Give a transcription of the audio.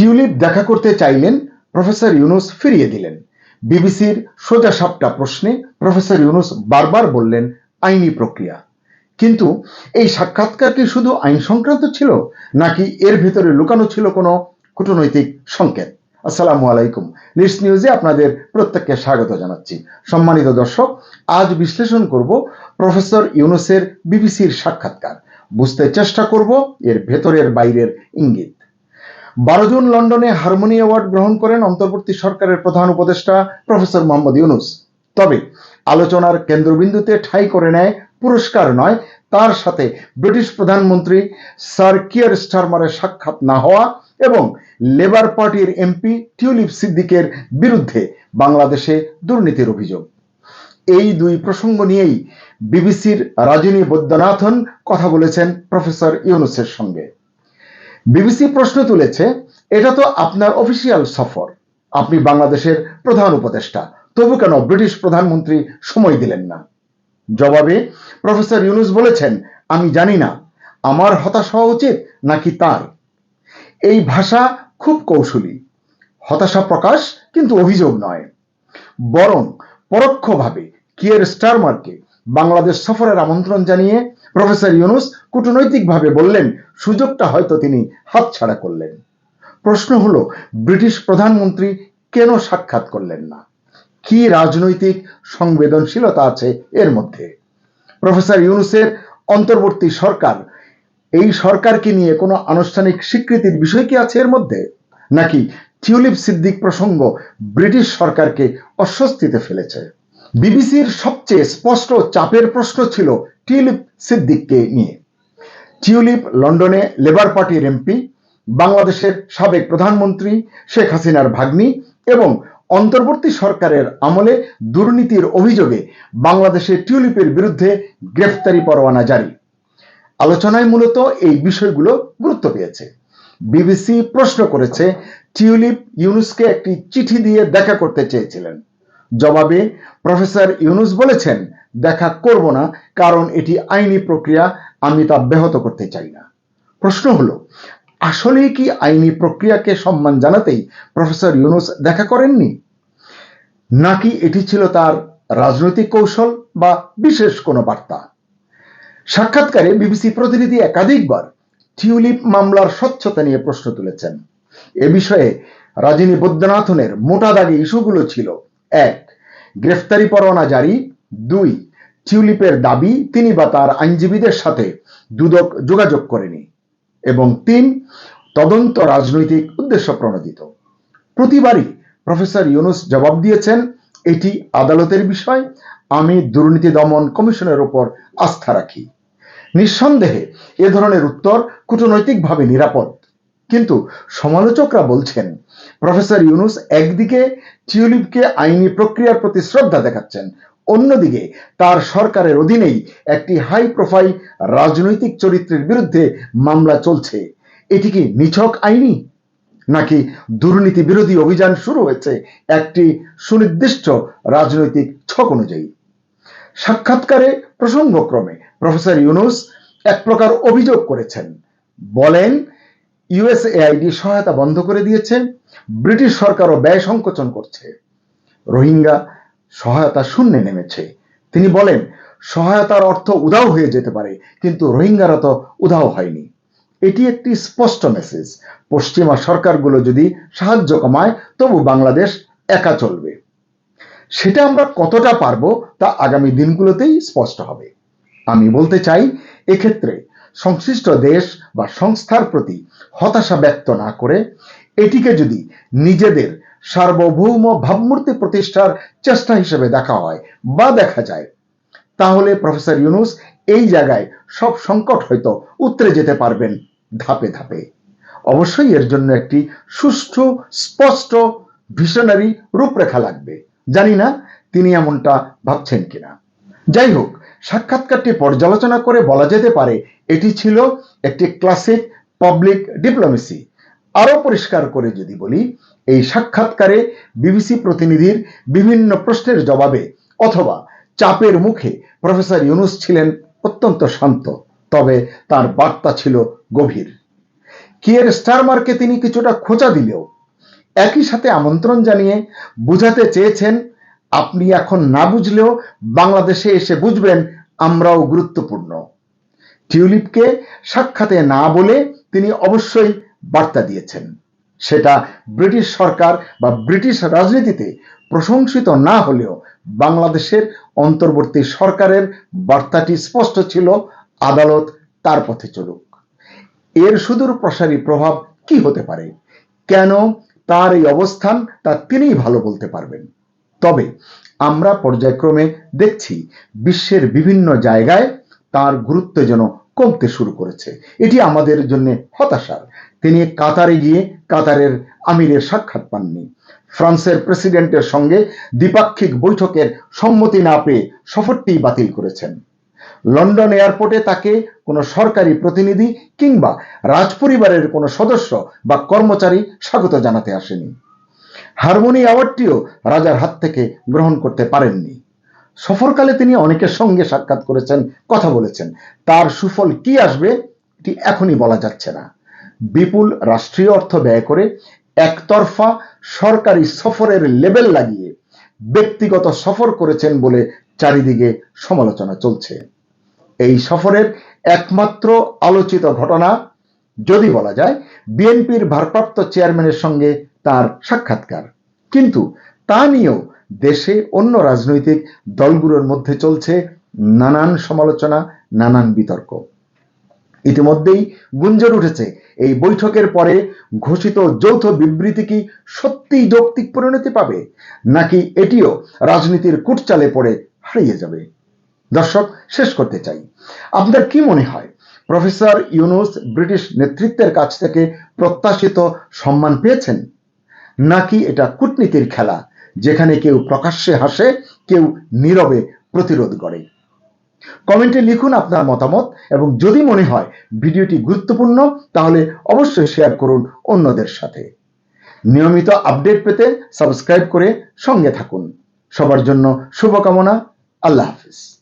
Tulip দেখা করতে চাইলেন প্রফেসর ইউনুস ফিরিয়ে দিলেন। বিবিসির সোজা সাপটা প্রশ্নে প্রফেসর ইউনুস বারবার বললেন, আইনি প্রক্রিয়া। কিন্তু এই সাক্ষাৎকার কি শুধু আইন সংক্রান্ত ছিল, নাকি এর ভিতরে লুকানো ছিল কোনো কূটনৈতিক সংকেত? আসসালামু আলাইকুম। নিউজ নিউজে আপনাদের প্রত্যেককে স্বাগত জানাচ্ছি। সম্মানিত দর্শক, আজ বিশ্লেষণ করব প্রফেসর ইউনুসের বিবিসির সাক্ষাৎকার। বুঝতে চেষ্টা করব এর ভেতরের বাইরের ইঙ্গিত। বারো জুন লন্ডনে হারমোনি অ্যাওয়ার্ড গ্রহণ করেন অন্তর্বর্তী সরকারের প্রধান উপদেষ্টা প্রফেসর মোহাম্মদ ইউনুস। তবে আলোচনার কেন্দ্রবিন্দুতে ঠাঁই করে নেয় পুরস্কার নয়, তার সাথে ব্রিটিশ প্রধানমন্ত্রী স্যার কিয়ার স্টারমারের সাক্ষাৎ না হওয়া এবং লেবার পার্টির এমপি টিউলিপ সিদ্দিকের বিরুদ্ধে বাংলাদেশে দুর্নীতির অভিযোগ। এই দুই প্রসঙ্গ নিয়েই বিবিসির রাজনী বৈদ্যনাথন কথা বলেছেন প্রফেসর ইউনুসের সঙ্গে। বিবিসি প্রশ্ন তুলেছে, এটা তো আপনার অফিসিয়াল সফর। আপনি বাংলাদেশের প্রধান উপদেষ্টা। তবু কেন ব্রিটিশ প্রধানমন্ত্রী সময় দিলেন না? জবাবে প্রফেসর ইউনুস বলেছেন, আমি জানি না। আমার হতাশ হওয়া উচিত নাকি তার? এই ভাষা খুব কৌশলী। হতাশা প্রকাশ কিন্তু অভিযোগ নয়। বরং পরোক্ষভাবে কিয়ের স্টারমারকে বাংলাদেশ সফরের আমন্ত্রণ জানিয়ে প্রফেসর ইউনুস কূটনৈতিকভাবে বললেন, সুযোগটা হয়তো তিনি হাতছাড়া করলেন। প্রশ্ন হলো, ব্রিটিশ প্রধানমন্ত্রী কেন সাক্ষাৎ করলেন না? কি রাজনৈতিক সংবেদনশীলতা আছে এর মধ্যে? প্রফেসর ইউনুসের অন্তর্বর্তী সরকার, এই সরকারকে নিয়ে কোনো আনুষ্ঠানিক স্বীকৃতির বিষয় কি আছে এর মধ্যে? নাকি টিউলিপ সিদ্দিক প্রসঙ্গ ব্রিটিশ সরকারকে অস্বস্তিতে ফেলেছে? বিবিসির সবচেয়ে স্পষ্ট চাপের প্রশ্ন ছিল টিউলিপ সিদ্দিককে নিয়ে। টিউলিপ লন্ডনে লেবার পার্টির এমপি, বাংলাদেশের সাবেক প্রধানমন্ত্রী শেখ হাসিনার ভাগ্নি এবং অন্তর্বর্তী সরকারের আমলে দুর্নীতির অভিযোগে বাংলাদেশে টিউলিপের বিরুদ্ধে গ্রেফতারি পরোয়ানা জারি। আলোচনায় মূলত এই বিষয়গুলো গুরুত্ব পেয়েছে। বিবিসি প্রশ্ন করেছে, টিউলিপ ইউনুসকে একটি চিঠি দিয়ে দেখা করতে চেয়েছিলেন। জবাবে প্রফেসর ইউনুস বলেছেন, দেখা করব না, কারণ এটি আইনি প্রক্রিয়া, আমি তা ব্যাহত করতে চাই না। প্রশ্ন হলো আসলে কি আইনি প্রক্রিয়াকে সম্মান জানাতেই প্রফেসর ইউনুস দেখা করেননি? নাকি এটি ছিল তার রাজনৈতিক কৌশল বা বিশেষ কোনো বার্তা? সাক্ষাৎকারে বিবিসি প্রতিনিধি একাধিকবার টিউলিপ মামলার স্বচ্ছতা নিয়ে প্রশ্ন তুলেছেন। এ বিষয়ে রাজিনী বৈদ্যনাথনের মোটা দাগে ইস্যুগুলো ছিল এক, গ্রেফতারি পরোয়ানা জারি। দুই, টিউলিপের দাবি তিনি বা তার আইনজীবীদের সাথে দুদক যোগাযোগ করেনি। এবং তিন, তদন্ত রাজনৈতিক উদ্দেশ্য প্রণোদিত। প্রতিবারই প্রফেসর ইউনুস জবাব দিয়েছেন, এটি আদালতের বিষয়। আমি দুর্নীতি দমন কমিশনের উপর আস্থা রাখি। নিঃসন্দেহে এ ধরনের উত্তর কূটনৈতিকভাবে নিরাপদ। কিন্তু সমালোচকরা বলছেন, প্রফেসর ইউনুস একদিকে টিউলিপকে আইনি প্রক্রিয়ার প্রতি শ্রদ্ধা দেখাচ্ছেন, অন্যদিকে তার সরকারের অধীনেই একটি হাই প্রোফাইল রাজনৈতিক চরিত্রের বিরুদ্ধে মামলা চলছে। এটি কি নিছক আইনি? নাকি দুর্নীতি বিরোধী অভিযান শুরু হয়েছে একটি সুনির্দিষ্ট রাজনৈতিক ছক অনুযায়ী? সাক্ষাৎকারে প্রসঙ্গক্রমে প্রফেসর ইউনুস এক প্রকার অভিযোগ করেছেন। বলেন ইউএসএআইডি সহায়তা বন্ধ করে দিয়েছে ব্রিটিশ সরকারও ব্যয় সংকোচন করছে। রোহিঙ্গা সহায়তা শূন্যে নেমেছে। তিনি বলেন, সহায়তার অর্থ উধাও হয়ে যেতে পারে, কিন্তু রোহিঙ্গারা তো উধাও হয়নি। এটি একটি স্পষ্ট মেসেজ পশ্চিমা সরকারগুলো যদি সাহায্য কমায়, তবু বাংলাদেশ একা চলবে। সেটা আমরা কতটা পারব তা আগামী দিনগুলোতেই স্পষ্ট হবে। আমি বলতে চাই, এক্ষেত্রে সংশ্লিষ্ট দেশ বা সংস্থার প্রতি হতাশা ব্যক্ত না করে এটিকে যদি নিজেদের সার্বভৌম ভাবমূর্তি প্রতিষ্ঠার চেষ্টা হিসেবে দেখা হয় বা দেখা যায়, তাহলে প্রফেসর ইউনুস এই জায়গায় সব সংকট হয়তো উতরে যেতে পারবেন ধাপে ধাপে। অবশ্যই এর জন্য একটি সুষ্ঠু, স্পষ্ট, ভিশনারি রূপরেখা লাগবে। জানি না তিনি এমনটা ভাবছেন কিনা। যাই হোক, সাক্ষাৎকারটি পর্যালোচনা করে বলা যেতে পারে এটি ছিল একটি ক্লাসিক পাবলিক ডিপ্লোমেসি। আরও পরিষ্কার করে যদি বলি, এই সাক্ষাৎকারে বিবিসি প্রতিনিধির বিভিন্ন প্রশ্নের জবাবে অথবা চাপের মুখে প্রফেসর ইউনুস ছিলেন অত্যন্ত শান্ত, তবে তার বার্তা ছিল গভীর। কিয়ের স্টারমারকে তিনি কিছুটা খোঁচা দিলেও একই সাথে আমন্ত্রণ জানিয়ে বুঝাতে চেয়েছেন, আপনি এখন না বুঝলেও বাংলাদেশে এসে বুঝবেন, আমরাও গুরুত্বপূর্ণ। টিউলিপকে সাক্ষাতে না বলে তিনি অবশ্যই বার্তা দিয়েছেন। সেটা ব্রিটিশ সরকার বা ব্রিটিশ রাজনীতিতে প্রশংসিত না হলেও বাংলাদেশের অন্তর্বর্তী সরকারের বার্তাটি স্পষ্ট ছিল, আদালত তার পথে চলুক। এর সুদূর প্রসারী প্রভাব কি হতে পারে? কেন তার এই অবস্থান তা তিনিই ভালো বলতে পারবেন। তবে আমরা পর্যায়ক্রমে দেখছি বিশ্বের বিভিন্ন জায়গায় তার গুরুত্ব যেন কমতে শুরু করেছে। এটি আমাদের জন্য হতাশার। তিনি কাতারে গিয়ে কাতারের আমিরের সাক্ষাৎ পাননি। ফ্রান্সের প্রেসিডেন্টের সঙ্গে দ্বিপাক্ষিক বৈঠকের সম্মতি না পেয়ে সফরটি বাতিল করেছেন। লন্ডন এয়ারপোর্টে তাকে কোনো সরকারি প্রতিনিধি কিংবা রাজপরিবারের কোনো সদস্য বা কর্মচারী স্বাগত জানাতে আসেনি। হারমোনি অ্যাওয়ার্ডটিও রাজার হাত থেকে গ্রহণ করতে পারেননি। সফরকালে তিনি অনেকের সঙ্গে সাক্ষাৎ করেছেন, কথা বলেছেন। তার সুফল কি আসবে, এটি এখনই বলা যাচ্ছে না। বিপুল রাষ্ট্রীয় অর্থ ব্যয় করে একতরফা সরকারি সফরের লেবেল লাগিয়ে ব্যক্তিগত সফর করেছেন বলে চারিদিকে সমালোচনা চলছে। এই সফরের একমাত্র আলোচিত ঘটনা, যদি বলা যায়, বিএনপির ভারপ্রাপ্ত চেয়ারম্যানের সঙ্গে তার সাক্ষাৎকার। কিন্তু তা নিয়েও দেশে অন্য রাজনৈতিক দলগুলোর মধ্যে চলছে নানান সমালোচনা, নানান বিতর্ক। ইতিমধ্যেই গুঞ্জন উঠেছে, এই বৈঠকের পরে ঘোষিত যৌথ বিবৃতি কি সত্যিই যৌক্তিক পরিণতি পাবে? নাকি এটিও রাজনীতির কুটচালে পড়ে হারিয়ে যাবে? দর্শক, শেষ করতে চাই। আপনার কি মনে হয়, প্রফেসর ইউনুস ব্রিটিশ নেতৃত্বের কাছ থেকে প্রত্যাশিত সম্মান পেয়েছেন? নাকি এটা কূটনীতির খেলা যেখানে কেউ প্রকাশ্যে হাসে, কেউ নীরবে প্রতিরোধ করে। কমেন্টে লিখুন আপনার মতামত এবং যদি মনে হয় ভিডিওটি গুরুত্বপূর্ণ, তাহলে অবশ্যই শেয়ার করুন অন্যদের সাথে। নিয়মিত আপডেট পেতে সাবস্ক্রাইব করে সঙ্গে থাকুন। সবার জন্য শুভকামনা। আল্লাহ হাফিজ।